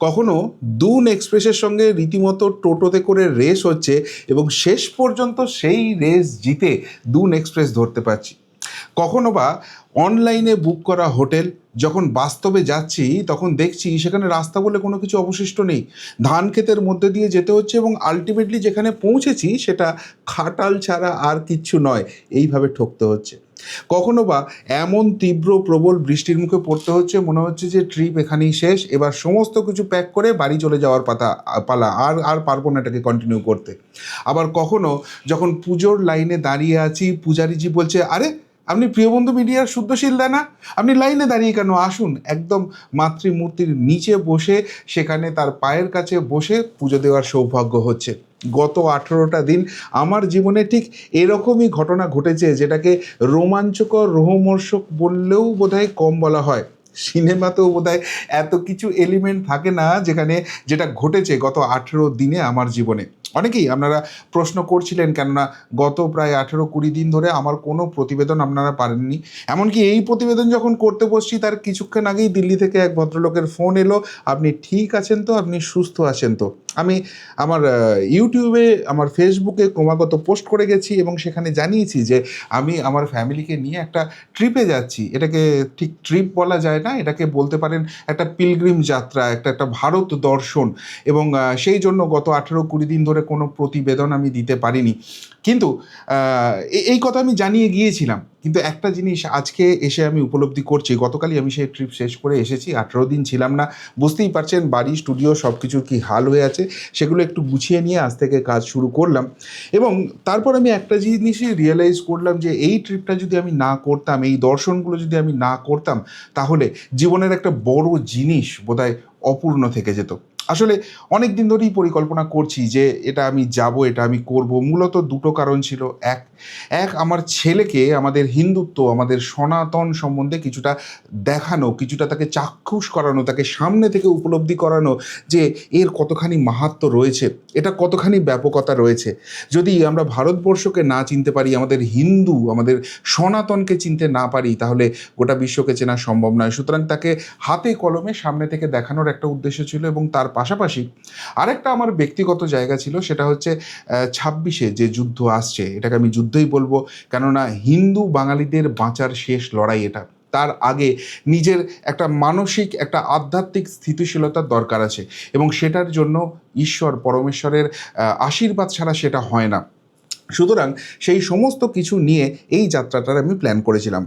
কখনো দুন এক্সপ্রেসের সঙ্গে রীতিমতো টোটোতে করে রেস হচ্ছে এবং শেষ পর্যন্ত সেই রেস জিতে দুন এক্সপ্রেস ধরতে পারছি। কখনো বা অনলাইনে বুক করা হোটেল, যখন বাস্তবে যাচ্ছি, তখন দেখছি সেখানে রাস্তা বলে কোনো কিছু অবশিষ্ট নেই। ধান ক্ষেতের মধ্যে দিয়ে যেতে হচ্ছে এবং আলটিমেটলি যেখানে পৌঁছেছি, সেটা খাটাল ছাড়া আর কিচ্ছু নয়। এইভাবে ঠকতে হচ্ছে। কখনো বা এমন তীব্র প্রবল বৃষ্টির মুখে পড়তে হচ্ছে, মনে হচ্ছে যে ট্রিপ এখানেই শেষ, এবার সমস্ত কিছু প্যাক করে বাড়ি চলে যাওয়ার পাতা, পালা, আর আর পারব না এটাকে কন্টিনিউ করতে। আবার কখনো যখন পুজোর লাইনে দাঁড়িয়ে আছি, পূজারিজি বলছে, আরে আপনি প্রিয়বন্ধু মিডিয়ার শুদ্ধশীল না? আপনি লাইনে দাঁড়িয়ে কেন? আসুন, একদম মাতৃমূর্তির নিচে বসে, সেখানে তার পায়ের কাছে বসে পুজো দেওয়ার সৌভাগ্য হচ্ছে। গত আঠেরোটা দিন আমার জীবনে ঠিক এরকমই ঘটনা ঘটেছে, যেটাকে রোমাঞ্চকর রোহমর্ষক বললেও বোধহয় কম বলা হয়। সিনেমাতেও বোধহয় এত কিছু এলিমেন্ট থাকে না যেখানে যেটা ঘটেছে গত আঠেরো দিনে আমার জীবনে। অনেকেই আপনারা প্রশ্ন করছিলেন, কেননা গত প্রায় আঠেরো কুড়ি দিন ধরে আমার কোনো প্রতিবেদন আপনারা পারেননি। এমনকি এই প্রতিবেদন যখন করতে বসছি, তার কিছুক্ষণ আগেই দিল্লি থেকে এক ভদ্রলোকের ফোন এলো, আপনি ঠিক আছেন তো? আপনি সুস্থ আছেন তো? আমি আমার ইউটিউবে আমার ফেসবুকে ক্রমাগত পোস্ট করে গেছি এবং সেখানে জানিয়েছি যে, আমি আমার ফ্যামিলিকে নিয়ে একটা ট্রিপে যাচ্ছি। এটাকে ঠিক ট্রিপ বলা যায় না এটাকে বলতে পারেন একটা পিলগ্রিম যাত্রা, একটা একটা ভারত দর্শন। এবং সেই জন্য গত আঠেরো কুড়ি দিন ধরে কোনো প্রতিবেদন আমি দিতে পারিনি। কিন্তু এই কথা আমি জানিয়ে গিয়েছিলাম। কিন্তু একটা জিনিস আজকে এসে আমি উপলব্ধি করছি, গতকালই আমি সেই ট্রিপ শেষ করে এসেছি, আঠেরো দিন ছিলাম না। বুঝতেই পারছেন, বাড়ি, স্টুডিও সব কিছুর কী হাল হয়ে আছে, সেগুলো একটু গুছিয়ে নিয়ে আজ থেকে কাজ শুরু করলাম। এবং তারপর আমি একটা জিনিসই রিয়েলাইজ করলাম যে, এই ট্রিপটা যদি আমি না করতাম, এই দর্শনগুলো যদি আমি না করতাম, তাহলে জীবনের একটা বড় জিনিস বোধহয় অপূর্ণ থেকে যেত। আসলে অনেক দিন ধরেই পরিকল্পনা করছি যে এটা আমি যাব, এটা আমি করব। মূলত দুটো কারণ ছিল। এক এক, আমার ছেলেকে, আমাদের হিন্দুত্ব, আমাদের সনাতন সম্বন্ধে কিছুটা দেখানো, কিছুটা তাকে চাক্ষুষ করানো, তাকে সামনে থেকে উপলব্ধি করানো যে এর কতখানি মাহাত্ম রয়েছে, এটা কতখানি ব্যাপকতা রয়েছে। যদি আমরা ভারতবর্ষকে না চিনতে পারি, আমাদের হিন্দু, আমাদের সনাতনকে চিনতে না পারি, তাহলে গোটা বিশ্বকে চেনা সম্ভব নয়। সুতরাং তাকে হাতে কলমে সামনে থেকে দেখানোর একটা উদ্দেশ্য ছিল এবং তার পাশাপাশি আরেকটা আমার ব্যক্তিগত জায়গা ছিল, সেটা হচ্ছে ছাব্বিশে যে যুদ্ধ আসছে, এটাকে আমি যুদ্ধই বলব। কেননা হিন্দু বাঙালিদের বাঁচার শেষ লড়াই এটা। তার আগে নিজের একটা মানসিক, একটা আধ্যাত্মিক স্থিতিশীলতার দরকার আছে এবং সেটার জন্য ঈশ্বর, পরমেশ্বরের আশীর্বাদ ছাড়া সেটা হয় না। সুতরাং সেই সমস্ত কিছু নিয়ে এই যাত্রাটার আমি প্ল্যান করেছিলাম।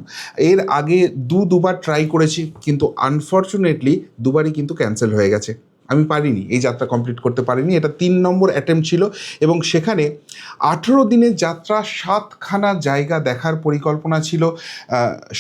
এর আগে দু দুবার ট্রাই করেছি, কিন্তু আনফর্চুনেটলি দুবারই কিন্তু ক্যান্সেল হয়ে গেছে। আমি পারিনি, এই যাত্রা কমপ্লিট করতে পারিনি। এটা তিন নম্বর অ্যাটেম্প ছিল এবং সেখানে আঠেরো দিনের যাত্রা, সাতখানা জায়গা দেখার পরিকল্পনা ছিল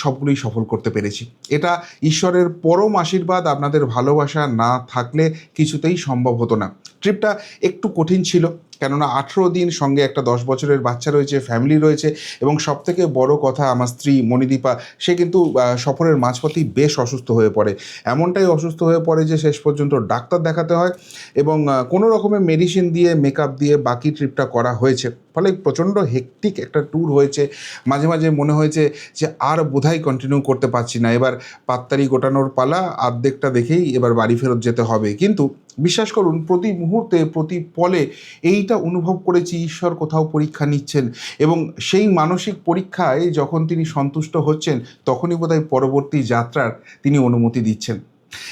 সবগুলোই সফল করতে পেরেছি। এটা ঈশ্বরের পরম আশীর্বাদ, আপনাদের ভালোবাসা না থাকলে কিছুতেই সম্ভব হতো না। ট্রিপটা একটু কঠিন ছিল কেননা আঠেরো দিন সঙ্গে একটা দশ বছরের বাচ্চা রয়েছে ফ্যামিলি রয়েছে এবং সব থেকে বড় কথা আমার স্ত্রী মণিদীপা, সে কিন্তু সফরের মাঝপথেই বেশ অসুস্থ হয়ে পড়ে। এমনটাই অসুস্থ হয়ে পড়ে যে শেষ পর্যন্ত ডাক্তার দেখাতে হয় এবং কোনো রকমের মেডিসিন দিয়ে মেকআপ দিয়ে বাকি ট্রিপটা করা হয়েছে। ফলে প্রচণ্ড হেকটিক একটা ট্যুর হয়েছে। মাঝে মাঝে মনে হয়েছে যে আর বোধহয় কন্টিনিউ করতে পারছি না। এবার পাত্তারি গোটানোর পালা, আর্ধেকটা দেখেই এবার বাড়ি ফেরত যেতে হবে। কিন্তু বিশ্বাস করুন, প্রতি মুহূর্তে, প্রতি পলে এইটা অনুভব করেছি, ঈশ্বর কোথাও পরীক্ষা নিচ্ছেন এবং সেই মানসিক পরীক্ষায় যখন তিনি সন্তুষ্ট হচ্ছেন, তখনই বোধহয় পরবর্তী যাত্রার তিনি অনুমতি দিচ্ছেন।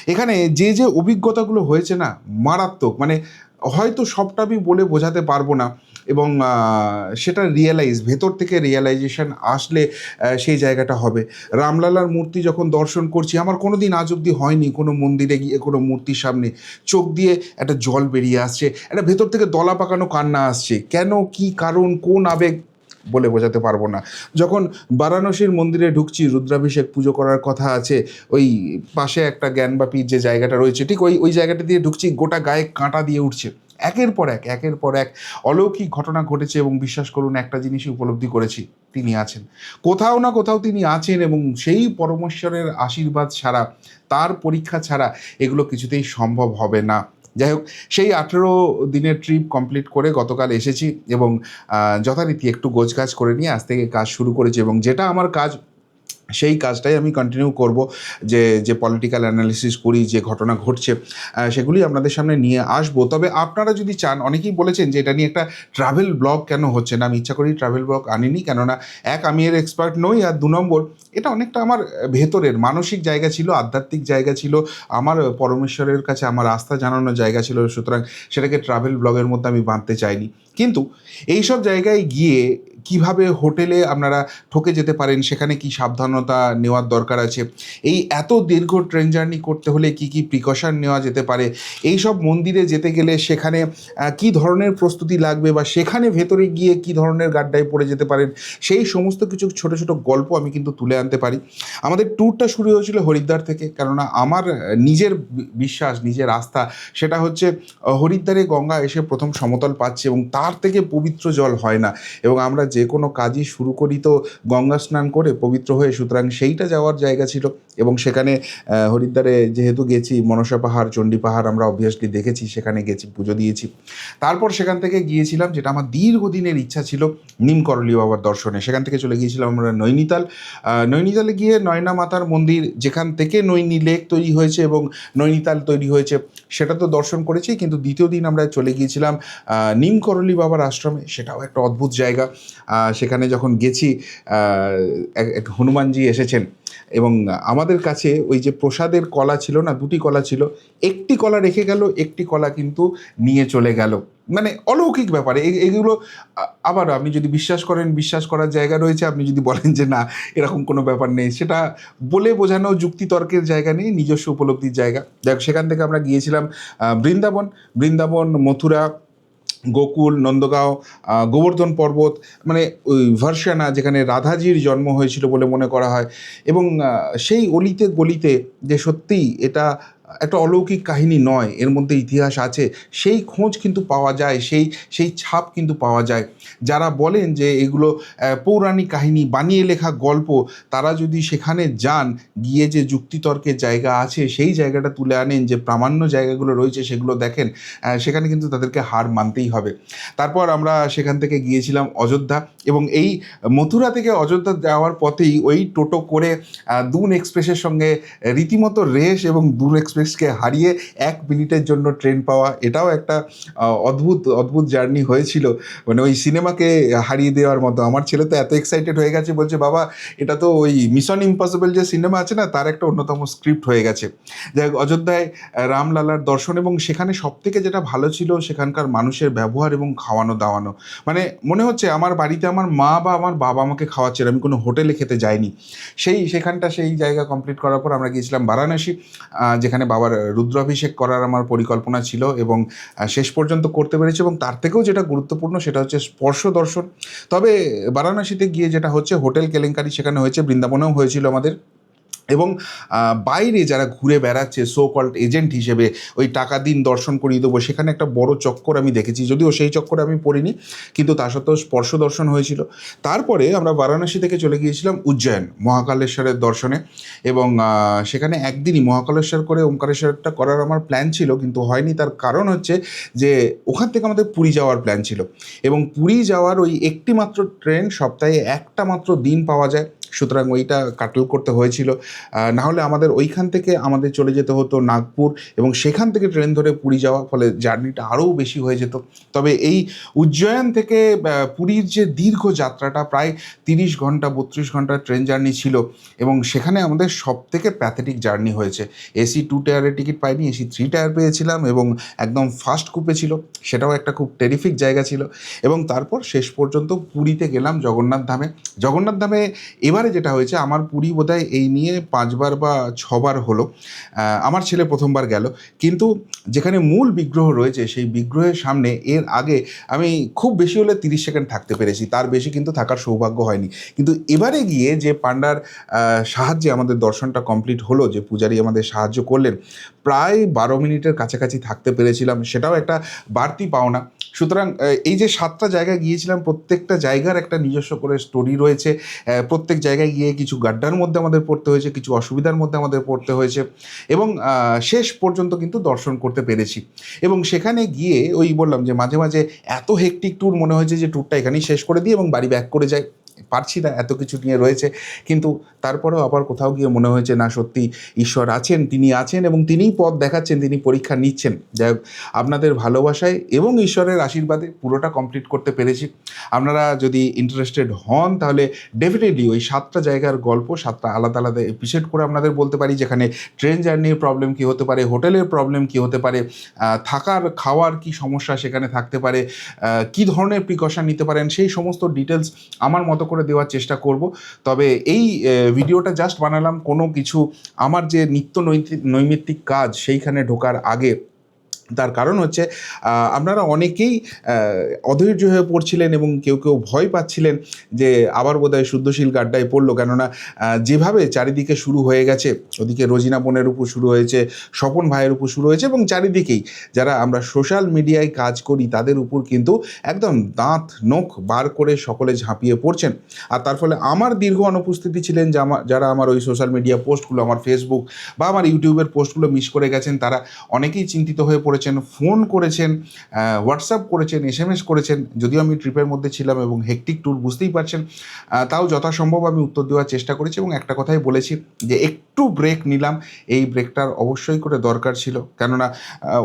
এখানে যে যে অভিজ্ঞতাগুলো হয়েছে না, মারাত্মক। মানে হয়তো সবটা আমি বলে বোঝাতে পারব না। এবং সেটা রিয়েলাইজ ভেতর থেকে রিয়েলাইজেশন আসলে সেই জায়গাটা হবে। রামলালার মূর্তি যখন দর্শন করছি, আমার কোনো দিন আজ অব্দি হয়নি কোনো মন্দিরে গিয়ে কোনো মূর্তির সামনে। চোখ দিয়ে একটা জল বেরিয়ে আসছে, একটা ভেতর থেকে দলা পাকানো কান্না আসছে। কেন, কি কারণ, কোন আবেগ বলে বোঝাতে পারব না। যখন বারাণসীর মন্দিরে ঢুকছি, রুদ্রাভিষেক পুজো করার কথা আছে, ওই পাশে একটা জ্ঞানবাপীর যে জায়গাটা রয়েছে, ঠিক ওই ওই জায়গাটা দিয়ে ঢুকছি, গোটা গায়ে কাঁটা দিয়ে উঠছে। একের পর এক, একের পর এক অলৌকিক ঘটনা ঘটেছে এবং বিশ্বাস করুন, একটা জিনিসই উপলব্ধি করেছি, তিনি আছেন। কোথাও না কোথাও তিনি আছেন এবং সেই পরমেশ্বরের আশীর্বাদ ছাড়া, তার পরীক্ষা ছাড়া এগুলো কিছুতেই সম্ভব হবে না। যাই হোক, সেই আঠেরো দিনের ট্রিপ কমপ্লিট করে গতকাল এসেছি এবং যথারীতি একটু গোছগাছ করে নিয়ে আজ থেকে কাজ শুরু করেছি এবং যেটা আমার কাজ সেই কাজটাই আমি কন্টিনিউ করব, যে যে পলিটিক্যাল অ্যানালিসিস করি, যে ঘটনা ঘটছে সেগুলি আপনাদের সামনে নিয়ে আসব। তবে আপনারা যদি চান, অনেকেই বলেছেন যে, এটা নিয়ে একটা ট্রাভেল ব্লগ কেন হচ্ছে না? আমি ইচ্ছা করি ট্রাভেল ব্লগ আনিনি, কেননা এক, আমি এর এক্সপার্ট নই, আর দু নম্বর, এটা অনেকটা আমার ভেতরের মানসিক জায়গা ছিল, আধ্যাত্মিক জায়গা ছিল, আমার পরমেশ্বরের কাছে আমার আস্থা জানানোর জায়গা ছিল, সুতরাং সেটাকে ট্রাভেল ব্লগের মধ্যে আমি বাঁধতে চাইনি। কিন্তু এইসব জায়গায় গিয়ে কীভাবে হোটেলে আপনারা ঠকে যেতে পারেন, সেখানে কি সাবধানতা নেওয়ার দরকার আছে? এই এত দীর্ঘ ট্রেন জার্নি করতে হলে কি কি প্রিকশন নেওয়া যেতে পারে? এই সব মন্দিরে যেতে গেলে সেখানে কি ধরনের প্রস্তুতি লাগবে বা সেখানে ভেতরে গিয়ে কি ধরনের গাড্ডায় পড়ে যেতে পারেন? সেই সমস্ত কিছু ছোট ছোট গল্প আমি কিন্তু তুলে আনতে পারি। আমাদের ট্যুরটা শুরু হয়েছিল হরিদ্বার থেকে, কেননা আমার নিজের বিশ্বাস, নিজের আস্থা, সেটা হচ্ছে হরিদ্বারে গঙ্গা এসে প্রথম সমতল পাচ্ছে এবং তার থেকে পবিত্র জল হয় না। এবং আমরা যে কোনো কাজই শুরু করি তো গঙ্গা স্নান করে পবিত্র হয়ে সুতরাং সেইটা যাওয়ার জায়গা ছিল। এবং সেখানে হরিদ্বারে যেহেতু গেছি, মনসা পাহাড়, চণ্ডী পাহাড় আমরা অবভিয়াসলি দেখেছি, সেখানে গেছি, পুজো দিয়েছি। তারপর সেখান থেকে গিয়েছিলাম, যেটা আমার দীর্ঘদিনের ইচ্ছা ছিল নিমকরলি বাবার দর্শনে। সেখান থেকে চলে গিয়েছিলাম আমরা নৈনিতাল। নৈনিতালে গিয়ে নয়না মাতার মন্দির, যেখান থেকে নৈনি লেক তৈরি হয়েছে এবং নৈনিতাল তৈরি হয়েছে, সেটা তো দর্শন করেছি, কিন্তু দ্বিতীয় দিন আমরা চলে গিয়েছিলাম নিমকরলি বাবার আশ্রমে, সেটাও একটা অদ্ভুত জায়গা। সেখানে যখন গেছি এক- হনুমানজি এসেছেন এবং আমাদের কাছে ওই যে প্রসাদের কলা ছিল না, দুটি কলা ছিল, একটি কলা রেখে গেল, একটি কলা কিন্তু নিয়ে চলে গেল। মানে অলৌকিক ব্যাপারে। এগুলো আবার আপনি যদি বিশ্বাস করেন, বিশ্বাস করার জায়গা রয়েছে, আপনি যদি বলেন যে না, এরকম কোনো ব্যাপার নেই। সেটা বলে বোঝানো যুক্তিতর্কের জায়গা নেই, নিজস্ব উপলব্ধির জায়গা। যাক সেখান থেকে আমরা গিয়েছিলাম বৃন্দাবন। বৃন্দাবন, মথুরা গোকুল, নন্দগাঁও গোবর্ধন পর্বত মানে ওই ভার্সানা যেখানে রাধাজির জন্ম হয়েছিল বলে মনে করা হয় এবং সেই অলিতে গলিতে যে সত্যিই এটা একটা অলৌকিক কাহিনী নয়, এর মধ্যে ইতিহাস আছে, সেই খোঁজ কিন্তু পাওয়া যায়, সেই সেই ছাপ কিন্তু পাওয়া যায়। যারা বলেন যে এগুলো পৌরাণিক কাহিনী, বানিয়ে লেখা গল্প, তারা যদি সেখানে যান, গিয়ে যে যুক্তিতর্কের জায়গা আছে, সেই জায়গাটা তুলে আনেন, যে প্রামাণ্য জায়গাগুলো রয়েছে সেগুলো দেখেন সেখানে কিন্তু তাদেরকে হার মানতেই হবে। তারপর আমরা সেখান থেকে গিয়েছিলাম অযোধ্যা, এবং এই মথুরা থেকে অযোধ্যা যাওয়ার পথেই ওই টোটো করে দুন এক্সপ্রেসের সঙ্গে রীতিমতো রেস এবং দুন এক্সপ্রেসকে হারিয়ে এক মিনিটের জন্য ট্রেন পাওয়া, এটাও একটা অদ্ভুত অদ্ভুত জার্নি হয়েছিল। মানে ওই সিনেমাকে হারিয়ে দেওয়ার মতো। আমার ছেলে তো এত এক্সাইটেড হয়ে গেছে, বলছে, বাবা, এটা তো ওই মিশন ইম্পসিবল যে সিনেমা আছে না, তার একটা অন্যতম স্ক্রিপ্ট হয়ে গেছে। যাই হোক, অযোধ্যায় রামলালার দর্শন এবং সেখানে সব থেকে যেটা ভালো ছিল সেখানকার মানুষের ব্যবহার এবং খাওয়ানো দাওয়ানো। মানে মনে হচ্ছে আমার বাড়িতে আমার মা বা আমার বাবা আমাকে খাওয়াচ্ছে আমি কোনো হোটেলে খেতে যাইনি। সেই, সেখানটা সেই জায়গা কমপ্লিট করার পর আমরা গিয়েছিলাম বারাণসী যেখানে বাবার রুদ্রাভিষেক করার আমার পরিকল্পনা ছিল এবং শেষ পর্যন্ত করতে পেরেছি এবং তার থেকেও যেটা গুরুত্বপূর্ণ সেটা হচ্ছে স্পর্শ দর্শন। তবে বারাণসীতে গিয়ে যেটা হচ্ছে হোটেল কেলেঙ্কারি সেখানে হয়েছে, বৃন্দাবনেও হয়েছিল আমাদের। এবং বাইরে যারা ঘুরে বেড়াচ্ছে সো কল্ড এজেন্ট হিসেবে ওই টাকা দিন দর্শন করিয়ে দেবো, সেখানে একটা বড় চক্কর আমি দেখেছি। যদিও সেই চক্করে আমি পড়িনি, কিন্তু তা সত্ত্বেও স্পর্শ দর্শন হয়েছিল। তারপরে আমরা বারাণসী থেকে চলে গিয়েছিলাম উজ্জয়ন, মহাকালেশ্বরের দর্শনে। এবং সেখানে একদিনই মহাকালেশ্বর করে ওমকারেশ্বরটা করার আমার প্ল্যান ছিল, কিন্তু হয়নি। তার কারণ হচ্ছে যে, ওখান থেকে আমাদের পুরী যাওয়ার প্ল্যান ছিল। এবং পুরী যাওয়ার ওই একটি মাত্র ট্রেন সপ্তাহে একটা মাত্র দিন পাওয়া যায়। সুতরাং ওইটা কাটল করতে হয়েছিল। না হলে আমাদের ওইখান থেকে আমাদের চলে যেতে হতো নাগপুর এবং সেখান থেকে ট্রেন ধরে পুরী যাওয়া, ফলে জার্নিটা আরও বেশি হয়ে যেত। তবে এই উজ্জয়ন থেকে পুরীর যে দীর্ঘ যাত্রাটা, প্রায় তিরিশ ঘণ্টা, বত্রিশ ঘণ্টা ট্রেন জার্নি ছিল এবং সেখানে আমাদের সব থেকে প্যাথেটিক জার্নি হয়েছে। এসি টু টায়ারের টিকিট পাইনি এসি থ্রি টায়ার পেয়েছিলাম এবং একদম ফার্স্ট কুপে ছিল, সেটাও একটা খুব টেরিফিক জায়গা ছিল। এবং তারপর শেষ পর্যন্ত পুরীতে গেলাম জগন্নাথ ধামে। জগন্নাথ ধামে এবারে যেটা হয়েছে আমার পুরী বোধহয় এই নিয়ে পাঁচবার বা ছবার হলো। আমার ছেলে প্রথমবার গেল। কিন্তু যেখানে মূল বিগ্রহ রয়েছে সেই বিগ্রহের সামনে এর আগে আমি খুব বেশি হলে তিরিশ সেকেন্ড থাকতে পেরেছি। তার বেশি কিন্তু থাকার সৌভাগ্য হয়নি। কিন্তু এবারে গিয়ে যে পান্ডার আহ, সাহায্যে আমাদের দর্শনটা কমপ্লিট হলো যে পূজারী আমাদের সাহায্য করলেন প্রায় বারো মিনিটের কাছাকাছি থাকতে পেরেছিলাম। সেটাও একটা বাড়তি পাওনা। সুতরাং এই যে সাতটা জায়গায় গিয়েছিলাম প্রত্যেকটা জায়গার একটা নিজস্ব করে স্টোরি রয়েছে। প্রত্যেক জায়গায় গিয়ে কিছু গাড্ডার মধ্যে আমাদের পড়তে হয়েছে, কিছু অসুবিধার মধ্যে আমাদের পড়তে হয়েছে এবং শেষ পর্যন্ত কিন্তু দর্শন করতে পেরেছি। এবং সেখানে গিয়ে ওই বললাম যে মাঝে মাঝে এত হেকটিক ট্যুর মনে হয়েছে যে ট্যুরটা এখানেই শেষ করে দিই এবং বাড়ি ব্যাক করে যাই। পারছি না, এত কিছু নিয়ে রয়েছে। কিন্তু তারপরেও আবার কোথাও গিয়ে মনে হয়েছে, না, সত্যি ঈশ্বর আছেন, তিনি আছেন এবং তিনিই পথ দেখাচ্ছেন, তিনি পরীক্ষা নিচ্ছেন। যাই হোক, আপনাদের ভালোবাসায় এবং ঈশ্বরের আশীর্বাদে পুরোটা কমপ্লিট করতে পেরেছি। আপনারা যদি ইন্টারেস্টেড হন, তাহলে ডেফিনেটলি ওই সাতটা জায়গার গল্প, সাতটা আলাদা আলাদা এপিসোড করে আপনাদের বলতে পারি, যেখানে ট্রেন জার্নির প্রবলেম কী হতে পারে, হোটেলের প্রবলেম কী হতে পারে থাকার, খাওয়ার কি সমস্যা সেখানে থাকতে পারে কি ধরনের প্রিকশন নিতে পারেন, সেই সমস্ত ডিটেলস আমার মতো করে দেওয়ার চেষ্টা করব। তবে এই ভিডিওটা জাস্ট বানালাম, কোনো কিছু, আমার যে নিত্য নৈমিত্তিক কাজ সেইখানে ঢোকার আগে তার কারণ হচ্ছে আপনারা অনেকেই অধৈর্য হয়ে পড়ছিলেন এবং কেউ কেউ ভয় পাচ্ছিলেন যে আবার বোধহয় শুদ্ধশীল গাড্ডায় পড়ল। কেননা যেভাবে চারিদিকে শুরু হয়ে গেছে, ওদিকে রোজিনা বোনের উপর শুরু হয়েছে, স্বপন ভাইয়ের উপর শুরু হয়েছে এবং চারিদিকেই যারা আমরা সোশ্যাল মিডিয়ায় কাজ করি, তাদের উপর কিন্তু একদম দাঁত, নখ বার করে সকলে ঝাঁপিয়ে পড়ছেন। আর তার ফলে আমার দীর্ঘ অনুপস্থিতি ছিলেন যারা আমার ওই সোশ্যাল মিডিয়া পোস্টগুলো, আমার ফেসবুক বা আমার ইউটিউবের পোস্টগুলো মিস করে গেছেন, তারা অনেকেই চিন্তিত হয়ে পড়েছেন ফোন করেছেন হোয়াটসঅ্যাপ করেছেন এস এম এস করেছেন, যদিও আমি ট্রিপের মধ্যে ছিলাম এবং হেকটিক ট্যুর বুঝতেই পারছেন তাও যথাসম্ভব আমি উত্তর দেওয়ার চেষ্টা করেছি এবং একটা কথাই বলেছি যে একটু ব্রেক নিলাম। এই ব্রেকটার অবশ্যই করে দরকার ছিল। কেননা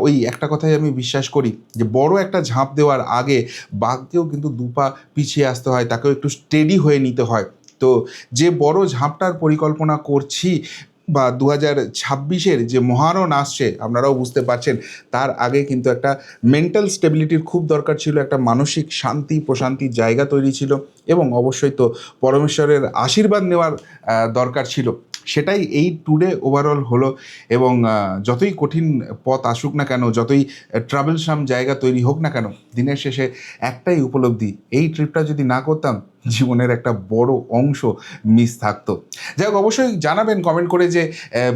ওই একটা কথাই আমি বিশ্বাস করি যে বড় একটা ঝাঁপ দেওয়ার আগে বাঘকেও কিন্তু দুপা পিছিয়ে আসতে হয়, তাকেও একটু স্টেডি হয়ে নিতে হয়। তো যে বড় ঝাঁপটার পরিকল্পনা করছি বা দু হাজার ছাব্বিশের যে মহারণ আসছে, আপনারাও বুঝতে পারছেন, তার আগে কিন্তু একটা মেন্টাল স্টেবিলিটির খুব দরকার ছিল, একটা মানসিক শান্তি, প্রশান্তির জায়গা তৈরি ছিল এবং অবশ্যই তো পরমেশ্বরের আশীর্বাদ নেওয়ার দরকার ছিল। সেটাই এই ট্যুরে ওভারঅল হলো এবং যতই কঠিন পথ আসুক না কেন, যতই ট্রাভেলসাম জায়গা তৈরি হোক না কেন, দিনের শেষে একটাই উপলব্ধি, এই ট্রিপটা যদি না করতাম জীবনের একটা বড় অংশ মিস থাকতো। যাই হোক, অবশ্যই জানাবেন কমেন্ট করে যে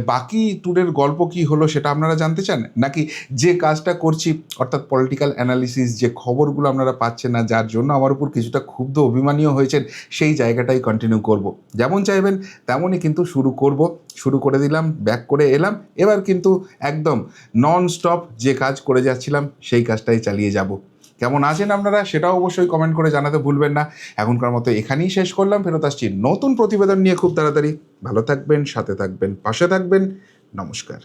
বাকি ট্যুরের গল্প কি হলো সেটা আপনারা জানতে চান? নাকি যে কাজটা করছি, অর্থাৎ পলিটিক্যাল অ্যানালিসিস যে খবরগুলো আপনারা পাচ্ছেন না, যার জন্য আমার উপর কিছুটা ক্ষুব্ধ অভিমানীয় হয়েছেন, সেই জায়গাটাই কন্টিনিউ করব। যেমন চাইবেন, তেমনই কিন্তু শুরু করব। শুরু করে দিলাম ব্যাক করে এলাম। এবার কিন্তু একদম নন স্টপ যে কাজ করে যাচ্ছিলাম, সেই কাজটাই চালিয়ে যাব। কেমন আছেন আপনারা সেটাও অবশ্যই কমেন্ট করে জানাতে ভুলবেন না। এখনকার মতো এখানেই শেষ করলাম। ফেরত আসছি নতুন প্রতিবেদন নিয়ে খুব তাড়াতাড়ি। ভালো থাকবেন, সাথে থাকবেন, পাশে থাকবেন। নমস্কার।